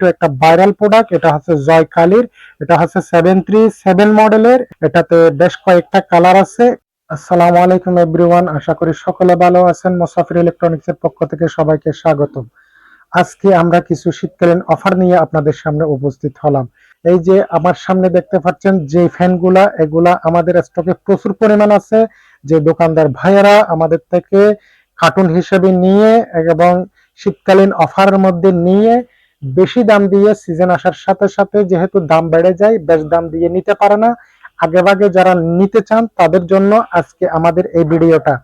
একটু একটা viral product এটা হচ্ছে জয় কালির, এটা হচ্ছে সেভেন থ্রি সেভেন মডেলের এটাতে বেশ কয়েকটা কালার আছে। আসসালামু আলাইকুম এভরিওয়ান আশা করি সকলে ভালো আছেন। মোসাফির ইলেকট্রনিক্স এর পক্ষ থেকে সবাইকে স্বাগতম। আজকে আমরা কিছু শীতকালীন অফার নিয়ে আপনাদের সামনে উপস্থিত হলাম। এই যে আমার সামনে দেখতে পাচ্ছেন যে ফ্যানগুলা, এগুলা আমাদের স্টকে প্রচুর পরিমাণ আছে। যে দোকানদার ভাইয়েরা আমাদের থেকে কার্টুন হিসেবে নিয়ে এবং শীতকালীন অফারের মধ্যে নিয়ে বেশি দাম দিয়ে সিজন আসার সাথে সাথে যেহেতু দাম বেড়ে যায়, বেশ দাম দিয়ে নিতে পারে না। আগে ভাগে যারা নিতে চান, তাদের জন্য আজকে আমাদের এই ভিডিওটা।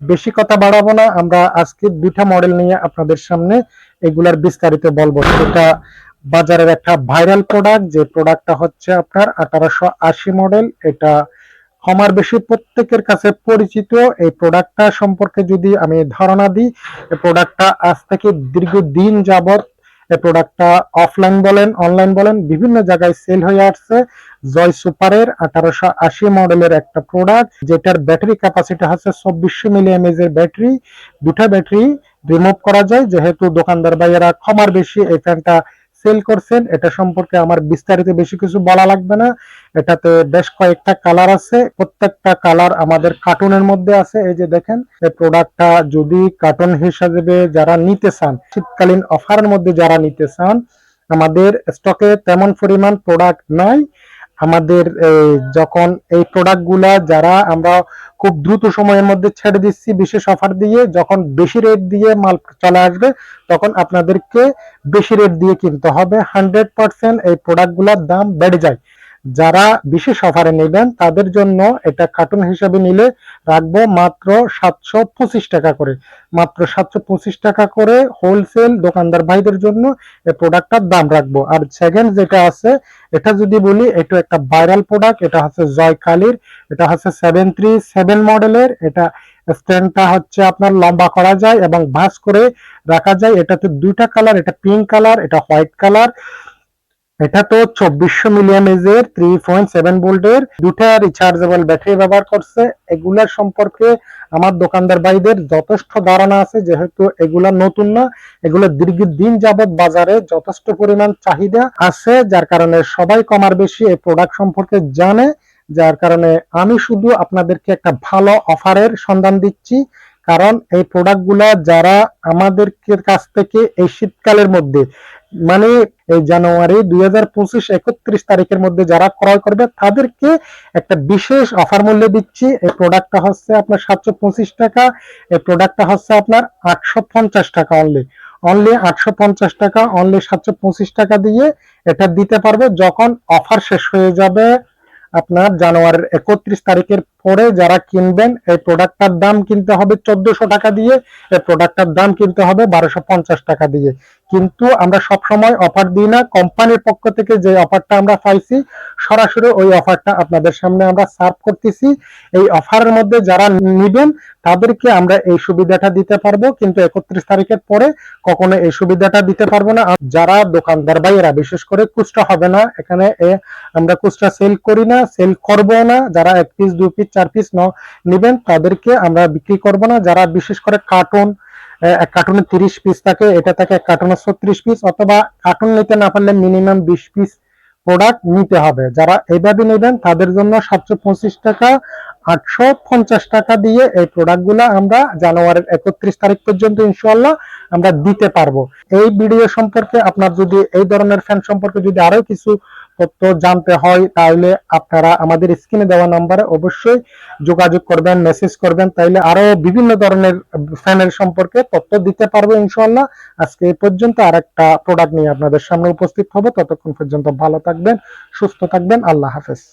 বেশি কথা বাড়াবো না, আমরা আজকে দুইটা মডেল নিয়ে আপনাদের সামনে এগুলার বিস্তারিত বলব। এটা বাজারের একটা ভাইরাল প্রোডাক্ট যে প্রোডাক্টটা হচ্ছে আপনার আঠারোশো আশি মডেল এটা কমার বেশি প্রত্যেকের কাছে পরিচিত। এই প্রোডাক্টটা সম্পর্কে যদি আমি ধারণা দিই, এই প্রোডাক্টটা আজ থেকে দীর্ঘদিন যাবত প্রোডাক্টটা অফলাইন বলেন অনলাইন বলেন, বিভিন্ন জায়গায় সেল হয়ে আসছে। জয় সুপারের আঠারোশো আশি মডেলের একটা প্রোডাক্ট যেটার ব্যাটারি ক্যাপাসিটি হচ্ছে চব্বিশশো মিলি এমএজ এর ব্যাটারি দুটা ব্যাটারি রিমুভ করা যায়। যেহেতু দোকানদার ভাইয়েরা ক্ষমার বেশি এই ফ্যানটা সেল করছেন, এটা সম্পর্কে আমার বিস্তারিত বেশি কিছু বলা লাগবে না। এটাতে বেশ কয়েকটা কালার আছে। প্রত্যেকটা কালার আমাদের কার্টুনের মধ্যে আছে। এই যে দেখেন এই প্রোডাক্টটা যদি কার্টুন হিসাবে যারা নিতে চান, শীতকালীন অফারের মধ্যে যারা নিতে চান, আমাদের স্টকে তেমন পরিমাণ প্রোডাক্ট নাই। আমাদের যখন এই প্রোডাক্টগুলা যারা আমরা খুব দ্রুত সময়ের মধ্যে ছেড়ে দিচ্ছি বিশেষ অফার দিয়ে। যখন বেশি রেট দিয়ে মাল চলে আসবে, তখন আপনাদেরকে বেশি রেট দিয়ে কিনতে হবে। হান্ড্রেড পার্সেন্ট এই প্রোডাক্টগুলোর দাম বেড়ে যায়। যারা বিশেষ অফারে নেবেন, তাদের জন্য এটা কার্টুন হিসাবে নিলে রাখব মাত্র সাতশো পঁচিশ টাকা করে। মাত্র সাতশো পঁচিশ টাকা করে হোলসেল দোকানদার ভাইদের জন্য এই প্রোডাক্টটার দাম রাখব। আর সেকেন্ড যেটা আছে, এটা যদি বলি, এটা একটা ভাইরাল প্রোডাক্ট এটা হচ্ছে জয় কালির, এটা হচ্ছে সেভেন থ্রি সেভেন মডেলের এটা স্ট্যান্ডটা হচ্ছে আপনার লম্বা করা যায় এবং ভাঁজ করে রাখা যায়। এটাতে দুইটা কালার এটা পিঙ্ক কালার এটা হোয়াইট কালার এটা তো চব্বিশশো মিলিয়াম এর থ্রি পয়েন্ট সেভেন ভোল্টের দুটা রিচার্জেবল ব্যাটারি ব্যবহার করছে। এগুলার সম্পর্কে আমার দোকানদার ভাইদের যথেষ্ট ধারণা আছে, যেহেতু এগুলা নতুন না, এগুলো দীর্ঘদিন যাবৎ বাজারে যথেষ্ট পরিমাণ চাহিদা আছে, যার কারণে সবাই কমার বেশি এই প্রোডাক্ট সম্পর্কে জানে, যার কারণে আমি শুধু আপনাদেরকে একটা ভালো অফারের সন্ধান দিচ্ছি। কারণ এই প্রোডাক্টগুলা যারা আমাদের কাছ থেকে এই শীতকালের মধ্যে মানে এই জানুয়ারি দুই হাজার পঁচিশ একত্রিশ তারিখের মধ্যে যারা ক্রয় করবে, তাদেরকে একটা বিশেষ অফার মূল্যে দিচ্ছি। এই প্রোডাক্টটা হচ্ছে আপনার সাতশো পঁচিশ টাকা, এই প্রোডাক্টটা হচ্ছে আপনার আটশো পঞ্চাশ টাকা অনলি অনলি আটশো পঞ্চাশ টাকা অনলি সাতশো পঁচিশ টাকা দিয়ে এটা দিতে পারবে যখন অফার শেষ হয়ে যাবে আপনার জানুয়ারির একত্রিশ তারিখের পরে যারা কিনবেন, এই প্রোডাক্টটার দাম কিনতে হবে চোদ্দশো টাকা দিয়ে, এই প্রোডাক্টটার দাম কিনতে হবে বারোশো পঞ্চাশ টাকা দিয়ে। কিন্তু আমরা সব সময় অফার দিই না। কোম্পানির পক্ষ থেকে যে অফারটা আমরা পাইছি সরাসরি ওই অফারটা আপনাদের সামনে আমরা সার্ভ করতেছি। এই অফারের মধ্যে যারা নিবেন, তাদেরকে আমরা এই সুবিধাটা দিতে পারব। কিন্তু একত্রিশ তারিখের পরে কখনো এই সুবিধাটা দিতে পারব না। যারা দোকানদার ভাইয়েরা, বিশেষ করে খুচরা হবে না। এখানে আমরা খুচরা সেল করি না সেল করব না। যারা এক পিস দুই পিস চার পিস নিবেন, তাদেরকে আমরা বিক্রি করব না। যারা বিশেষ করে কার্টুন এক কার্টুনে তিরিশ পিস থাকে, এটা থাকে এক কার্টুনে ছত্রিশ পিস অথবা কার্টুন নিতে না পারলে মিনিমাম বিশ পিস প্রোডাক্ট নিতে হবে। যারা এইভাবে নেবেন, তাদের জন্য সাতশো পঁচিশ টাকা আটশো পঞ্চাশ টাকা দিয়ে এই প্রোডাক্টগুলো আমরা জানুয়ারির একত্রিশ তারিখ পর্যন্ত ইনশাল্লাহ আমরা দিতে পারব। এই ভিডিও সম্পর্কে আপনার যদি এই ধরনের ফ্যান সম্পর্কে যদি আরও কিছু তথ্য জানতে হয়, তাহলে আপনারা আমাদের স্ক্রিনে দেওয়া নাম্বারে অবশ্যই যোগাযোগ করবেন মেসেজ করবেন, তাইলে আরও বিভিন্ন ধরনের ফ্যানের সম্পর্কে তথ্য দিতে পারব ইনশাল্লাহ আজকে এই পর্যন্ত আর একটা প্রোডাক্ট নিয়ে আপনাদের সামনে উপস্থিত হব। ততক্ষণ পর্যন্ত ভালো থাকবেন, সুস্থ থাকবেন, আল্লাহ হাফেজ।